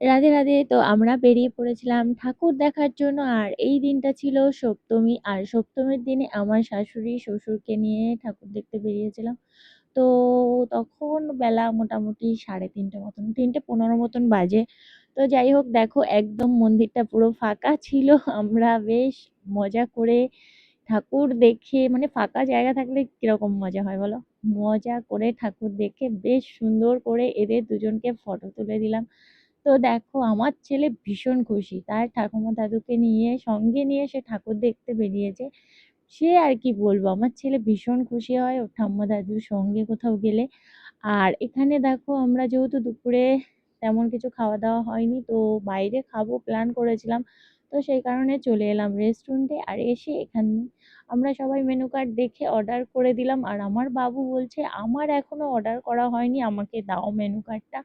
রাধে রাধে। তো আমরা বেরিয়ে পড়েছিলাম ঠাকুর দেখার জন্য। আর এই দিনটা ছিল সপ্তমী। আর সপ্তমীর দিনে আমার শাশুড়ি শ্বশুরকে নিয়ে ঠাকুর দেখতে বেরিয়েছিলাম। তো তখন বেলা মোটামুটি সাড়ে তিনটে মতন, তিনটে পনেরো মতন বাজে। তো যাই হোক, দেখো একদম মন্দিরটা পুরো ফাঁকা ছিল। আমরা বেশ মজা করে ঠাকুর দেখে মানে ফাঁকা জায়গা থাকলে কীরকম মজা হয় বলো? মজা করে ঠাকুর দেখে বেশ সুন্দর করে এদের দুজনকে ফটো তুলে দিলাম। তো দেখো, আমার ছেলে ভীষণ খুশি। তার ঠাকুমা দাদুকে নিয়ে, সঙ্গে নিয়ে সে ঠাকুর দেখতে বেরিয়েছে। সে আর কি বলব, আমার ছেলে ভীষণ খুশি হয় ওর ঠাম্মা দাদুর সঙ্গে কোথাও গেলে। আর এখানে দেখো, আমরা যেহেতু দুপুরে তেমন কিছু খাওয়া দাওয়া হয়নি, তো বাইরে খাব প্ল্যান করেছিলাম। তো সেই কারণে চলে এলাম রেস্টুরেন্টে আর এসে এখানে আমরা সবাই মেনু কার্ড দেখে অর্ডার করে দিলাম। আর আমার বাবু বলছে, আমার এখনও অর্ডার করা হয়নি, আমাকে দাও মেনু কার্ডটা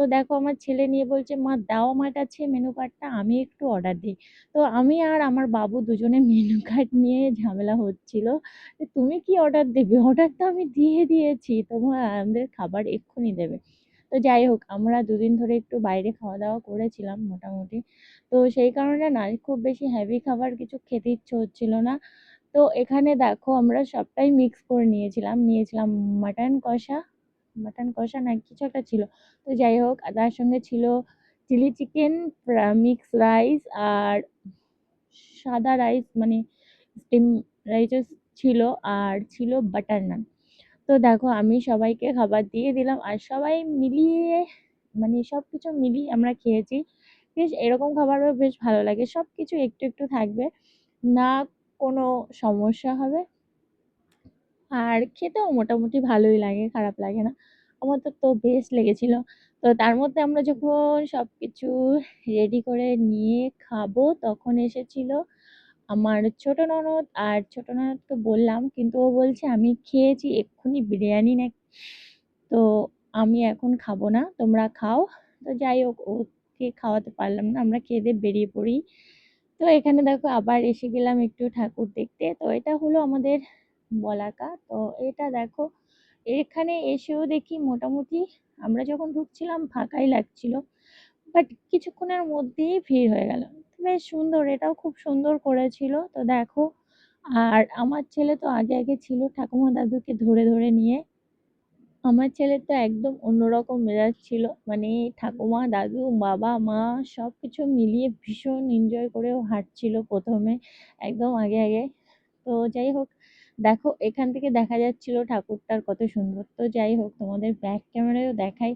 তো দেখো আমার ছেলে নিয়ে বলছে, মা দাও আমার কাছে মেনু কার্ডটা আমি একটু অর্ডার দিই। তো আমি আর আমার বাবু দুজনে মেনু কার্ড নিয়ে ঝামেলা হচ্ছিল। তুমি কি অর্ডার দেবে? অর্ডার তো আমি দিয়ে দিয়েছি তোমার আমাদের খাবার এক্ষুনি দেবে। তো যাই হোক, আমরা দুদিন ধরে একটু বাইরে খাওয়া দাওয়া করেছিলাম মোটামুটি। তো সেই কারণে না, খুব বেশি হেভি খাবার কিছু খেতে ইচ্ছে হচ্ছিল না। তো এখানে দেখো, আমরা সবটাই মিক্স করে নিয়েছিলাম। নিয়েছিলাম মাটন কষা মাটন কষা না, কিছু একটা ছিল। তো যাই হোক তার সঙ্গে ছিল চিলি চিকেন মিক্স রাইস আর সাদা রাইস মানে স্টিম রাইসও ছিল আর ছিল বাটার নান তো দেখো, আমি সবাইকে খাবার দিয়ে দিলাম আর সবাই মিলিয়ে মানে সব কিছু মিলিয়ে আমরা খেয়েছি। বেশ, এরকম খাবারও বেশ ভালো লাগে। সব কিছু একটু একটু থাকবে, না কোনো সমস্যা হবে। আর খেতেও মোটামুটি ভালোই লাগে, খারাপ লাগে না। আমার তো তো বেশ লেগেছিল। তো তার মধ্যে আমরা যখন সব কিছু রেডি করে নিয়ে খাব, তখন এসেছিল আমার ছোট ননদ। আর ছোট ননদকে বললাম, কিন্তু ও বলছে, আমি খেয়েছি এক্ষুনি বিরিয়ানি না তো আমি এখন খাব না, তোমরা খাও। তো যাই হোক, ওকে খাওয়াতে পারলাম না, আমরা খেয়ে দিয়ে বেরিয়ে পড়ি। তো এখানে দেখো, আবার এসে গেলাম একটু ঠাকুর দেখতে। তো এটা হলো আমাদের বলাকা। তো এটা দেখো, এখানে এসেও দেখি মোটামুটি আমরা যখন ঢুকছিলাম ফাঁকাই লাগছিল বাট কিছুক্ষণের মধ্যেই ভিড় হয়ে গেল। বেশ সুন্দর, এটাও খুব সুন্দর করেছিল। তো দেখো, আর আমার ছেলে তো আগে আগে ছিল ঠাকুমা দাদুকে ধরে ধরে নিয়ে। আমার ছেলের তো একদম অন্যরকম মেজাজ ছিল মানে ঠাকুমা, দাদু, বাবা, মা সব কিছু মিলিয়ে ভীষণ এনজয় করেও হাঁটছিল প্রথমে, একদম আগে আগে। তো যাই হোক দেখো, এখান থেকে দেখা যাচ্ছিল ঠাকুরটার কত সুন্দর। তো যাই হোক, তোমাদের ব্যাক ক্যামেরায়ও দেখাই।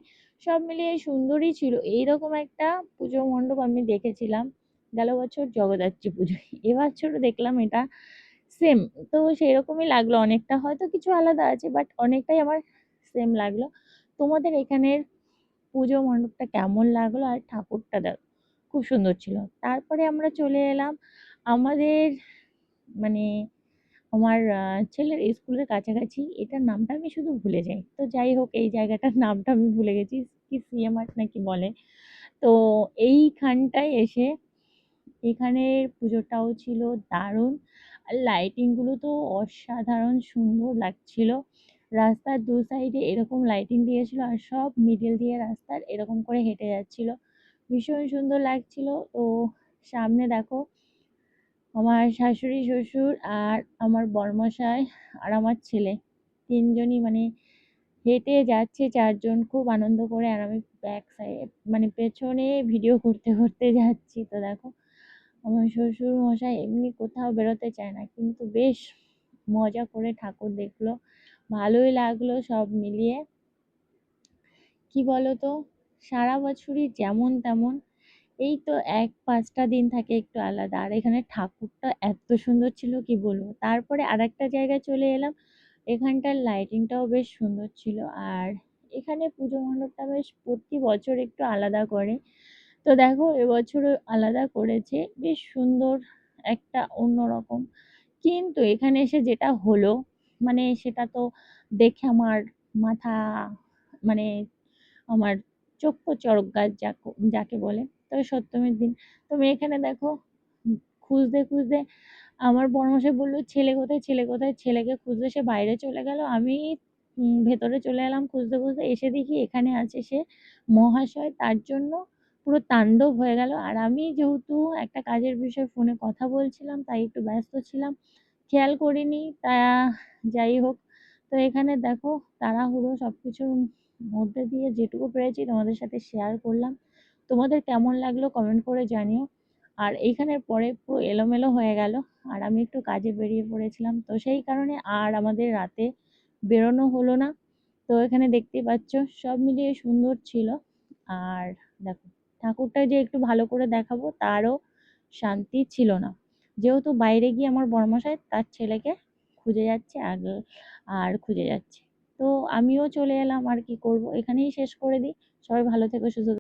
সব মিলিয়ে সুন্দরই ছিল। এইরকম একটা পুজো মণ্ডপ আমি দেখেছিলাম। গেল বছর জগদ্ধাত্রী পুজো। এবছরও দেখলাম এটা সেম তো সেই রকমই লাগল অনেকটা। হয়তো কিছু আলাদা আছে বাট অনেকটাই আমার সেম লাগল। তোমাদের এখানের পুজো মণ্ডপটা কেমন লাগল? আর ঠাকুরটা দেখো খুব সুন্দর ছিল। তারপরে আমরা চলে এলাম আমাদের মানে আমার ছেলের স্কুলের কাছাকাছি এটার নামটা আমি শুধু ভুলে যাই। তো যাই হোক, এই জায়গাটার নামটা আমি ভুলে গেছি। কি সিএমআর নাকি বলে। তো এইখানটায় এসে এখানের পুজোটাও ছিল দারুণ। আর লাইটিংগুলো তো অসাধারণ সুন্দর লাগছিল। রাস্তার দু সাইডে এরকম লাইটিং দিয়েছিল আর সব মিডিল দিয়ে রাস্তার এরকম করে হেঁটে যাচ্ছিল। ভীষণ সুন্দর লাগছিল। তো সামনে দেখো আমার শাশুড়ি, শ্বশুর আর আমার বরমশাই আর আমার ছেলে। তিনজনই মানে হেঁটে যাচ্ছে, চারজন খুব আনন্দ করে আর আমি ব্যাক সাইড মানে পেছনে ভিডিও করতে করতে যাচ্ছি। তো দেখো, আমার শ্বশুর মশাই এমনি কোথাও বেরোতে চায় না, কিন্তু বেশ মজা করে ঠাকুর দেখল। ভালোই লাগল সব মিলিয়ে। কি বলো তো সারা বছরই যেমন তেমন এই তো এক পাঁচটা দিন থাকে একটু আলাদা। আর এখানে ঠাকুরটা এত সুন্দর ছিল, কি বলব? তারপরে আরেকটা জায়গায় চলে এলাম। এখানটার লাইটিংটাও বেশ সুন্দর ছিল। আর এখানে পুজো মণ্ডপটা বেশ প্রতি বছর একটু আলাদা করে। তো দেখো, এবছরও আলাদা করেছে। বেশ সুন্দর একটা অন্যরকম। কিন্তু এখানে এসে যেটা হলো মানে সেটা তো দেখে আমার মাথা মানে আমার চক্ষু চড়ক গাছ যাকে বলে। তো সপ্তমীর দিন। তুমি এখানে দেখো, খুঁজতে খুঁজতে আমার বড়মশাই বলল, ছেলে কোথায় ছেলে কোথায়? ছেলেকে খুঁজতে সে বাইরে চলে গেল। আমি ভেতরে চলে এলাম খুঁজতে খুঁজতে। এসে দেখি এখানে আছে সে মহাশয়। তার জন্য পুরো তাণ্ডব হয়ে গেল। আর আমি যেহেতু একটা কাজের বিষয়ে ফোনে কথা বলছিলাম, তাই একটু ব্যস্ত ছিলাম। খেয়াল করিনি, তা যাই হোক। তো এখানে দেখো, তাড়াহুড়ো সব কিছুর মধ্যে দিয়ে যেটুকু পেরেছি তোমাদের সাথে শেয়ার করলাম। তোমাদের কেমন লাগল কমেন্ট করে জানিও। আর এইখানের পরে পুরো এলোমেলো হয়ে গেল। আর আমি একটু কাজে বেরিয়ে পড়েছিলাম। তো সেই কারণে আর আমাদের রাতে বেরোনো হলো না। তো এখানে দেখতেই পাচ্ছ, সব মিলিয়ে সুন্দর ছিল। আর দেখো, ঠাকুরটা যে একটু ভালো করে দেখাবো, তারও শান্তি ছিল না। যেহেতু বাইরে গিয়ে আমার বর্মশাই তার ছেলেকে খুঁজে যাচ্ছে আগে আর খুঁজে যাচ্ছে। তো আমিও চলে এলাম, আর কি করব? এখানেই শেষ করে দিই। সবাই ভালো থেকো, সুস্থ।